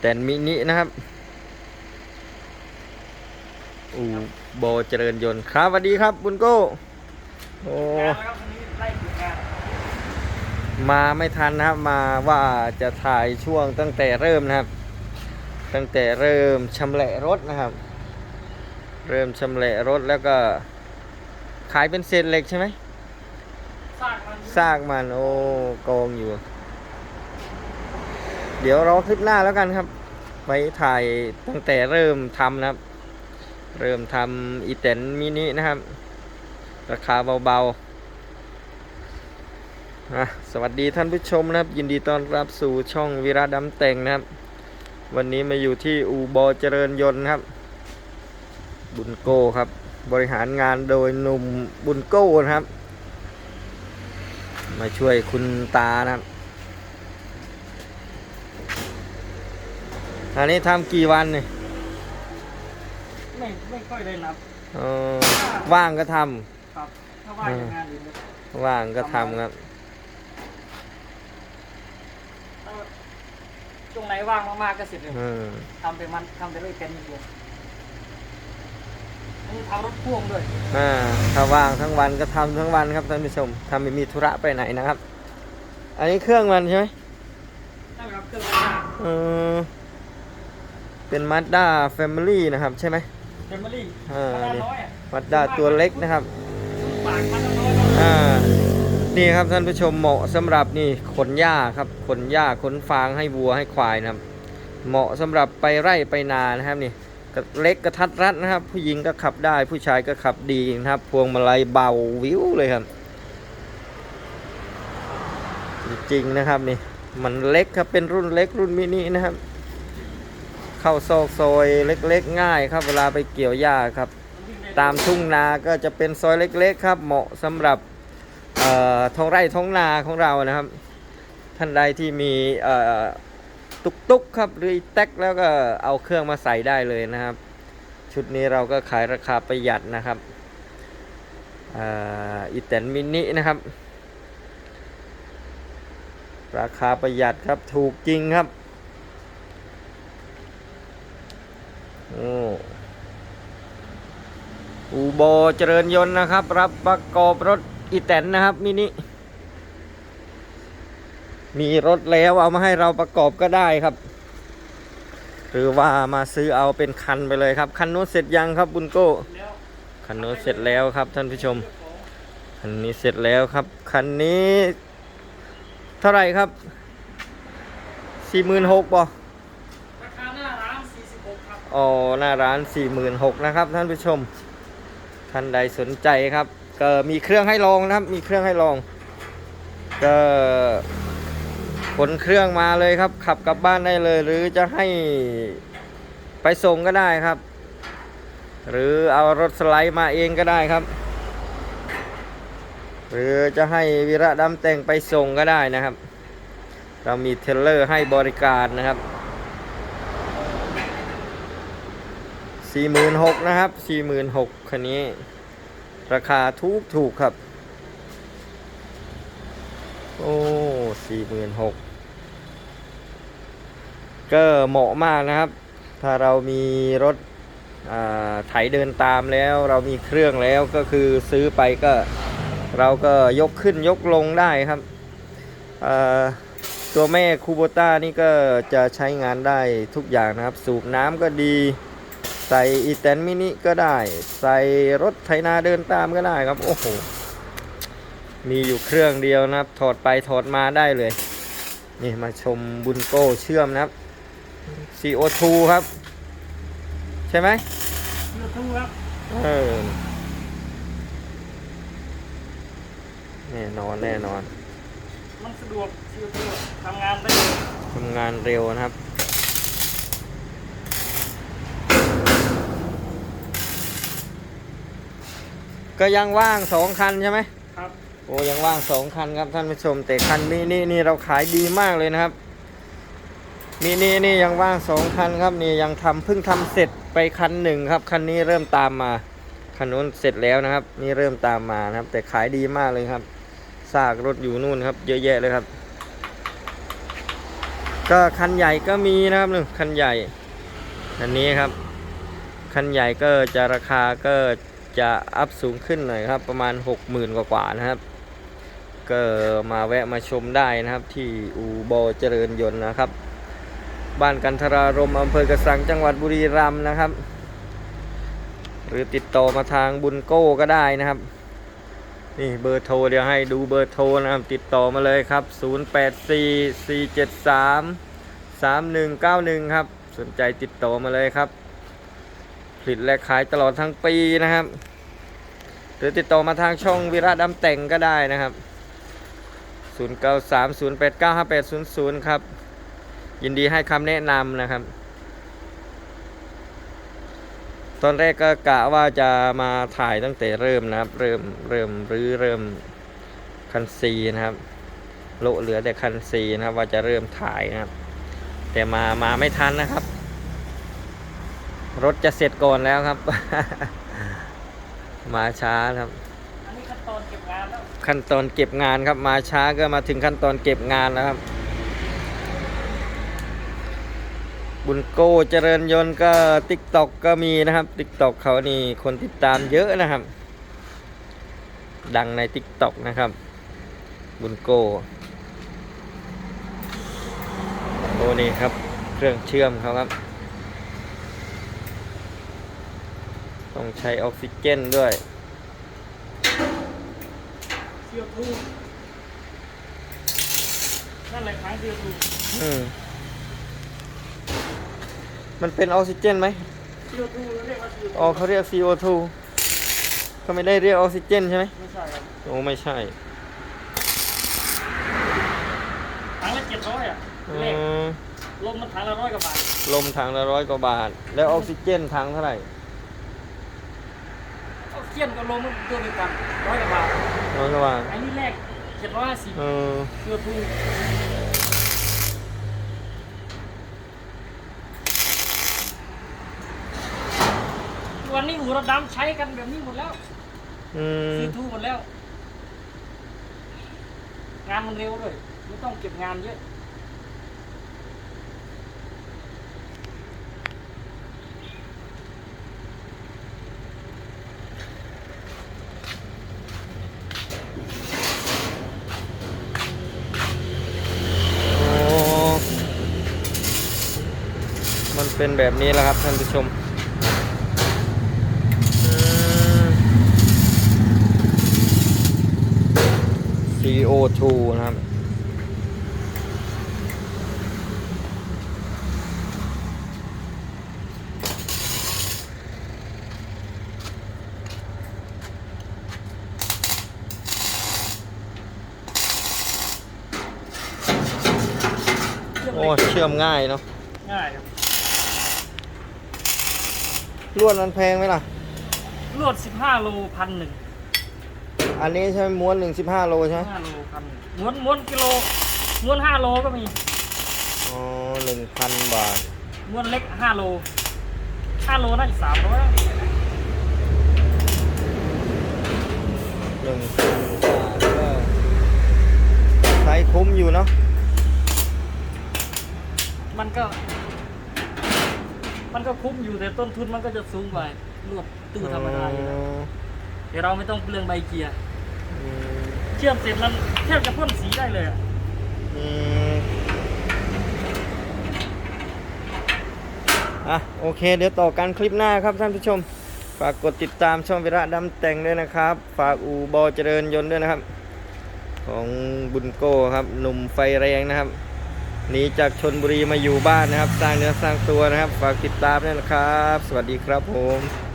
แตนมินินะครับ อูโบเจริญยนต์ครับสวัสดีครับบุญโก้โอ้งานแล้วครับวันนี้ไล่ฝึกงานมาไม่ทันนะครับมาว่าจะถ่ายช่วงตั้งแต่เริ่มนะครับ ตั้งแต่เริ่มชำแหละรถนะครับ เริ่มชำแหละรถแล้วก็ ขายเป็นเศษเหล็กใช่ไหมสร้างมันซากมัน โอ้กองอยู่ เดี๋ยวรอคลิปหน้าแล้วกันครับไว้ถ่ายตั้งแต่เริ่มทำนะครับ เริ่มทำอีเตนมินินะครับ ราคาเบาๆอะสวัสดีท่านผู้ชมนะครับ ยินดีต้อนรับสู่ช่องวิระดำแต่งนะครับ วันนี้มาอยู่ที่อูบอเจริญยนต์ครับ บุญโก้ครับ บริหารงานโดยหนุ่มบุญโก้นะครับ มาช่วยคุณตานะครับ อันนี้ทำกี่วันเนี่ยไม่ไม่ค่อยได้นับเออว่างก็ทครับถ้าว่าอย่างงานอื่นเนี่ยำว่างก็ทำครับถ้าช่วงไหนว่างมากๆก็เสร็จเลยอืมทำไปมันทำไปเลยเป็นอย่างเดียวอันนี้ทำรถพ่วงด้วยอ่าถ้าว่างทั้งวันก็ทำทั้งวันครับท่านผู้ชมทำไม่มีธุระไปไหนนะครับ อันนี้เครื่องมันใช่ไหมได้ครับเครื่องมือเออ เป็นมาด้าแฟมิลี่นะครับใช่ไหมเฟมอรี่อ่าขนาดนี่น้อยอะมาด้าตัวเล็กนะครับ ปากมันน้อยอ่า นี่ครับท่านผู้ชมเหมาะสำหรับนี่ขนหญ้าครับขนหญ้าขนฟางให้วัวให้ควายนะครับ เหมาะสำหรับไปไร่ไปนานะครับนี่กระเล็กกระทัดรัดนะครับ ผู้หญิงก็ขับได้ผู้ชายก็ขับดีนะครับ พวงมาลัยเบาวิวเลยครับ จริงๆนะครับนี่มันเล็กครับเป็นรุ่นเล็กรุ่นมินินะครับ เข้าซอกซอยเล็กๆ ง่ายครับ เวลาไปเกี่ยวหญ้าครับ ตามทุ่งนาก็จะเป็นซอยเล็กๆ ครับ เหมาะสำหรับท้องไร่ท้องนาของเรานะครับ ท่านใดที่มีตุกตุกๆครับหรืออีแท็กแล้วก็เอาเครื่องมาใส่ได้เลยนะครับ ชุดนี้เราก็ขายราคาประหยัดนะครับอีแตนมินินะครับ ราคาประหยัดครับถูกจริงครับ อูโบเจริญยนต์นะครับ รับประกอบรถอีแตนนะครับมินิมีรถแล้วเอามาให้เราประกอบก็ได้ครับ หรือว่ามาซื้อเอาเป็นคันไปเลยครับ คันนู้นเสร็จยังครับบุญโก้คันนู้นเสร็จแล้วครับท่านผู้ชม คันนี้เสร็จแล้วครับ คันนี้ เท่าไหร่ครับสี่หมื่นหกบ่ ราคาหน้าร้าน 46 ครับ ออหน้าร้านสี่หมื่นหกนะครับท่านผู้ชม ท่านใดสนใจครับ ก็มีเครื่องให้ลองนะครับ มีเครื่องให้ลอง ก็ขนเครื่องมาเลยครับ ขับกลับบ้านได้เลย หรือจะให้ไปส่งก็ได้ครับ หรือเอารถสไลด์มาเองก็ได้ครับ หรือจะให้วิระดำแต่งไปส่งก็ได้นะครับ เรามีเทเลอร์ให้บริการนะครับ สี่หมื่นหกนะครับสี่หมื่นหกคันนี้ ราคาถูกถูกครับ โอ้สี่หมื่นหกก็เหมาะมากนะครับ ถ้าเรามีรถไถเดินตามแล้ว เรามีเครื่องแล้วก็คือซื้อไปก็เราก็ยกขึ้นยกลงได้ครับตัวแม่คูโบต้านี่ก็จะใช้งานได้ทุกอย่างนะครับ สูบน้ำก็ดี ใส่อีแตนมินิก็ได้ ใส่รถไถนาเดินตามก็ได้ครับ โอ้โห มีอยู่เครื่องเดียวนะครับ ถอดไปถอดมาได้เลย นี่มาชมบุญโก้เชื่อมนะครับ CO2 ครับ ใช่ไหมเลือกทูครับเออแน่นอนแน่นอน มันสะดวกชิวทูทำงานได้เลยทำงานเร็วนะครับ ก็ยังว่างสองคันใช่ไหมครับ โอ้ยังว่างสองคันครับท่านผู้ชม แต่คันมินินี่เราขายดีมากเลยนะครับมินินี่ยังว่างสองคันครับนี่ยังทำเพิ่งทำเสร็จไปคันหนึ่งครับคันนี้เริ่มตามมาคันนู้นเสร็จแล้วนะครับ นี่เริ่มตามมานะครับ แต่ขายดีมากเลยครับซากรถอยู่นู่นครับ เยอะแยะเลยครับ ก็คันใหญ่ก็มีนะครับหนึ่งคันใหญ่อันนี้ครับ คันใหญ่ก็จะราคาก็ จะอัพสูงขึ้นหน่อยครับ ประมาณ 60,000 กว่ากว่านะครับ ก็มาแวะมาชมได้นะครับ ที่อูบอเจริญยนต์นะครับ บ้านกันทรารมอำเภอกระสังจังหวัดบุรีรัมย์นะครับ หรือติดต่อมาทางบุญโก้ก็ได้นะครับ นี่เบอร์โทรเดี๋ยวให้ดูเบอร์โทรนะครับ ติดต่อมาเลยครับ 0844733191 ครับ สนใจติดต่อมาเลยครับ ผลิตและขายตลอดทั้งปีนะครับ หรือติดต่อมาทางช่องวิระดำแต่งก็ได้นะครับ 0930895800 ครับ ยินดีให้คำแนะนำนะครับ ตอนแรกก็กะว่าจะมาถ่ายตั้งแต่เริ่มนะครับ เริ่มเริ่มรื้อเริ่มคันซีนะครับโลเหลือแต่คันซีนะครับ ว่าจะเริ่มถ่ายนะครับ แต่มามาไม่ทันนะครับ รถจะเสร็จก่อนแล้วครับ มาช้าครับ อันนี้ขั้นตอนเก็บงานแล้วขั้นตอนเก็บงานครับ มาช้าก็มาถึงขั้นตอนเก็บงานแล้วครับ บุญโก้เจริญยนต์ก็ติ๊กตอกก็มีนะครับติ๊กตอกเขานี่คนติดตามเยอะนะครับ ดังในติ๊กตอกนะครับ บุญโก้โอ้นี่ครับ เครื่องเชื่อมเขาครับ ต้องใช้ออกซิเจนด้วยเซียวทูนั่นแหละครั้งเซียวทูอืมมันเป็นออกซิเจนไหมเซียวทูเรียกว่าเซียวทูอ๋อเขาเรียก CO2 เขาไม่ได้เรียกออกซิเจนใช่ไหมไม่ใช่ครับโอ้ไม่ใช่ถังละเจ็ดร้อยอะอืเลขมลมมันถังละร้อยกว่าบาทลมถังละร้อยกว่าบาท แล้วออกซิเจนถังเท่าไหร่ เอาเทียนกับลมมันตัวเดียวกันร้อยกว่าบาทร้อยกว่าบาทอันนี้แรกเจ็ดร้อยห้าสิบเออเซียวทูวันนี้หูระดำใช้กันแบบนี้หมดแล้วอืมซีทูหมดแล้ว งานมันเร็วด้วยไม่ต้องเก็บงานเยอะ เป็นแบบนี้แหละครับท่านผู้ชมอืม CO2 นะครับโอ้เล็กเชื่อมง่ายเนาะง่ายครับ ลวดมันแพงไหมล่ะ ลวด 15 โลพันหนึ่งอันนี้ใช่ไหมม้วนหนึ่งสิบห้าโลใช่ไหม5โลพันหนึ่งม้วนม้วนกิโล ม้วน5โลก็มี อ๋อหนึ่งพันบาท ม้วนเล็ก5โล5โลน่าจะ300หนึ่งพันบาทก็ใช้คุ้มอยู่เนาะ มันก็ มันก็คุ้มอยู่แต่ต้นทุนมันก็จะสูงไปลวดตู้ธรรมดาอยู่แล้วเดี๋ยวเราไม่ต้องเปลืองใบเกียร์อืมเชื่อมเสร็จมันแทบจะพ่นสีได้เลยอะอืมอะโอเค เดี๋ยวต่อกันคลิปหน้าครับท่านผู้ชม ฝากกดติดตามช่องวิระดำแต่งด้วยนะครับ ฝากอูบอเจริญยนต์ด้วยนะครับ ของบุญโก้ครับหนุ่มไฟแรงนะครับ หนีจากชนบุรีมาอยู่บ้านนะครับ สร้างเนื้อสร้างตัวนะครับ ฝากติดตามด้วยนะครับ สวัสดีครับผม